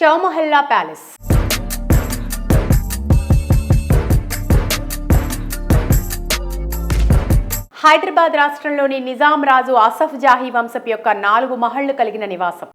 Chowmahalla palace. Hyderabad రాష్ట్రంలోని నిజాం రాజు అసఫ్ జాహీ వంశపు యొక్క నాలుగు మహళ్ళు కలిగిన నివాసం.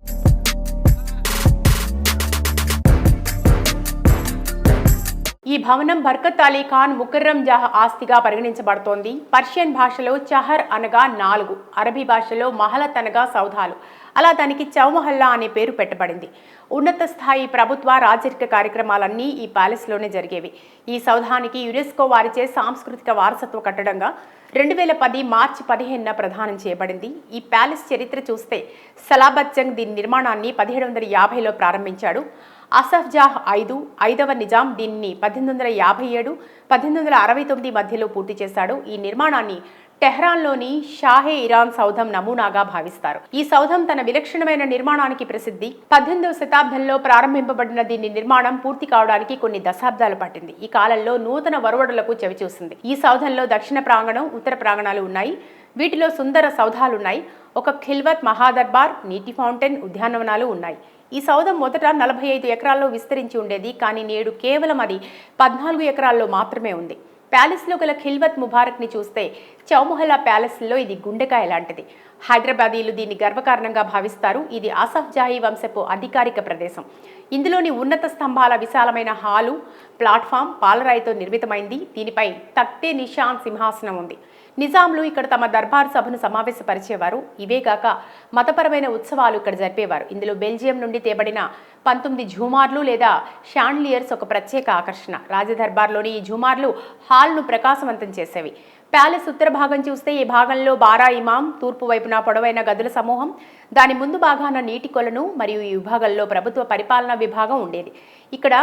ఈ భవనం బర్కత్ అలీ ఖాన్ ముకర్రం జహ్ ఆస్తిగా పరిగణించబడుతోంది. పర్షియన్ భాషలో చహర్ అనగా నాలుగు అరబీ భాషలో మహలత్ అనగా సౌధాలు. అలా దానికి చౌమహల్లా అనే పేరు పెట్టబడింది. ఉన్నత స్థాయి ప్రభుత్వ రాజరిక కార్యక్రమాలన్నీ ఈ ప్యాలెస్లోనే జరిగేవి. ఈ సౌధానికి యునెస్కో వారిచే సాంస్కృతిక వారసత్వ కట్టడంగా రెండు వేల పది మార్చి పదిహేనున ప్రదానం చేయబడింది. ఈ ప్యాలెస్ చరిత్ర చూస్తే సలాబత్ జంగ్ దీని నిర్మాణాన్ని పదిహేడు వందల యాభైలో ప్రారంభించాడు. అసఫ్ జాహ్ ఐదు ఐదవ నిజాం దీన్ని పద్దెనిమిది వందల యాభై ఏడు పద్దెనిమిది వందల అరవై తొమ్మిది మధ్యలో పూర్తి చేశాడు. ఈ నిర్మాణాన్ని టెహ్రాన్లోని షాహే ఇరాన్ సౌధం నమూనాగా భావిస్తారు. ఈ సౌధం తన విలక్షణమైన నిర్మాణానికి ప్రసిద్ధి. పద్దెనిమిదవ శతాబ్దంలో ప్రారంభింపబడిన దీని నిర్మాణం పూర్తి కావడానికి కొన్ని దశాబ్దాలు పట్టింది. ఈ కాలంలో నూతన వరవడులకు చవిచూసింది. ఈ సౌధంలో దక్షిణ ప్రాంగణం ఉత్తర ప్రాంగణాలు ఉన్నాయి. వీటిలో సుందర సౌధాలున్నాయి. ఒక ఖిల్వత్ మహాదర్బార్ నీటి ఫౌంటైన్ ఉద్యానవనాలు ఉన్నాయి. ఈ సౌధం మొదట నలభై ఐదు ఎకరాల్లో విస్తరించి ఉండేది కానీ నేడు కేవలం అది పద్నాలుగు ఎకరాల్లో మాత్రమే ఉంది. ప్యాలెస్లో గల ఖిల్వత్ ముబారక్ని చూస్తే చౌమహల్లా ప్యాలెస్లో ఇది గుండెకాయ లాంటిది. హైదరాబాదీలు దీన్ని గర్వకారణంగా భావిస్తారు. ఇది ఆసఫ్ జాహీ వంశపు అధికారిక ప్రదేశం. ఇందులోని ఉన్నత స్తంభాల విశాలమైన హాలు ప్లాట్ఫామ్ పాలరాయితో నిర్మితమైంది. దీనిపై తక్తే నిషాన్ సింహాసనం ఉంది. నిజాంలు ఇక్కడ తమ దర్బార్ సభను సమావేశపరిచేవారు. ఇవేగాక మతపరమైన ఉత్సవాలు ఇక్కడ జరిపేవారు. ఇందులో బెల్జియం నుండి తేబడిన పంతొమ్మిది ఝూమార్లు లేదా షాండ్లియర్స్ ఒక ప్రత్యేక ఆకర్షణ. రాజదర్బార్లోని ఈ ఝూమార్లు హాల్ను ప్రకాశవంతం చేసేవి. ప్యాలెస్ ఉత్తర భాగం చూస్తే ఈ భాగంలో బారా ఇమాం తూర్పు వైపున పొడవైన గదుల సమూహం దాని ముందు భాగాన నీటి కొలను మరియు ఈ విభాగంలో ప్రభుత్వ పరిపాలనా విభాగం ఉండేది. ఇక్కడ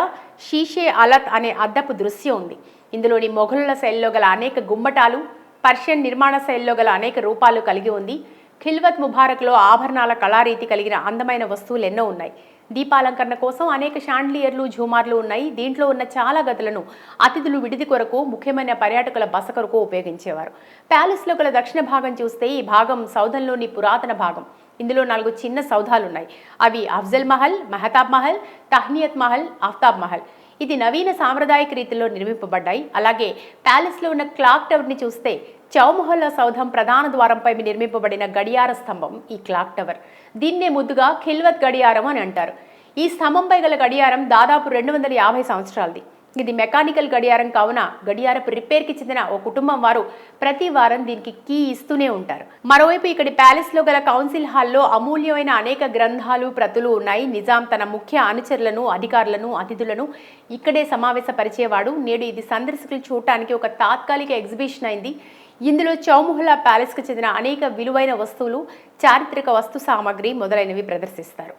షీషే అలత్ అనే అద్దపు దృశ్యం ఉంది. ఇందులోని మొఘలుల శైలిలో గల అనేక గుమ్మటాలు పర్షియన్ నిర్మాణ శైలిలో గల అనేక రూపాలు కలిగి ఉంది. ఖిల్వత్ ముబారక్లో ఆభరణాల కళారీతి కలిగిన అందమైన వస్తువులు ఎన్నో ఉన్నాయి. దీపాలంకరణ కోసం అనేక షాండ్లియర్లు ఝూమార్లు ఉన్నాయి. దీంట్లో ఉన్న చాలా గదులను అతిథులు విడిది కొరకు ముఖ్యమైన పర్యాటకుల బస కొరకు ఉపయోగించేవారు. ప్యాలెస్లో గల దక్షిణ భాగం చూస్తే ఈ భాగం సౌధంలోని పురాతన భాగం. ఇందులో నాలుగు చిన్న సౌధాలు ఉన్నాయి అవి అఫ్జల్ మహల్ మెహతాబ్ మహల్ తహ్నియత్ మహల్ ఆఫ్తాబ్ మహల్. ఇది నవీన సాంప్రదాయక రీతిలో నిర్మింపబడ్డాయి. అలాగే ప్యాలెస్లో ఉన్న క్లాక్ టవర్ని చూస్తే చౌమహల్లా సౌధం ప్రధాన ద్వారంపై నిర్మింపబడిన గడియార స్తంభం ఈ క్లాక్ టవర్. దీన్నే ముద్దుగా ఖిల్వత్ గడియారం అని అంటారు. ఈ స్తంభంపై గల గడియారం దాదాపు రెండు వందల యాభై సంవత్సరాలది. ఇది మెకానికల్ గడియారం కావున గడియారపు రిపేర్కి చెందిన ఓ కుటుంబం వారు ప్రతి వారం దీనికి కీ ఇస్తూనే ఉంటారు. మరోవైపు ఇక్కడి ప్యాలెస్లో గల కౌన్సిల్ హాల్లో అమూల్యమైన అనేక గ్రంథాలు ప్రతులు ఉన్నాయి. నిజాం తన ముఖ్య అనుచరులను అధికారులను అతిథులను ఇక్కడే సమావేశపరిచేవాడు. నేడు ఇది సందర్శకులు చూడటానికి ఒక తాత్కాలిక ఎగ్జిబిషన్ అయింది. ఇందులో చౌముహల్లా ప్యాలెస్కు చెందిన అనేక విలువైన వస్తువులు చారిత్రక వస్తు సామాగ్రి మొదలైనవి ప్రదర్శిస్తారు.